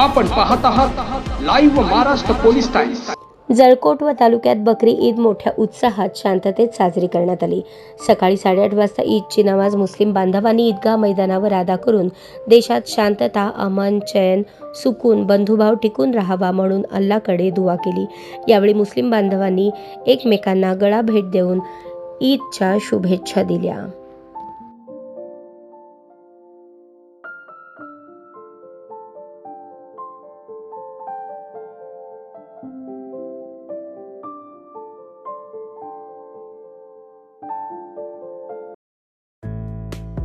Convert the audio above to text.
आपण पाहत आहात live Maharashtra police times Jalkot व तालुक्यात बकरी ईद मोठ्या उत्साहात शांततेत साजरी करण्यात आली. सकाळी साडेआठ वाजता ईदची नमाज मुस्लिम बांधवांनी ईदगाह मैदानावर अदा करून देशात शांतता अमन चैन सुकून बंधुभाव टिकून राहावा म्हणून अल्लाकडे दुवा केली. यावेळी मुस्लिम बांधवांनी एकमेकांना गळा भेट देऊन ईदच्या शुभेच्छा दिल्या.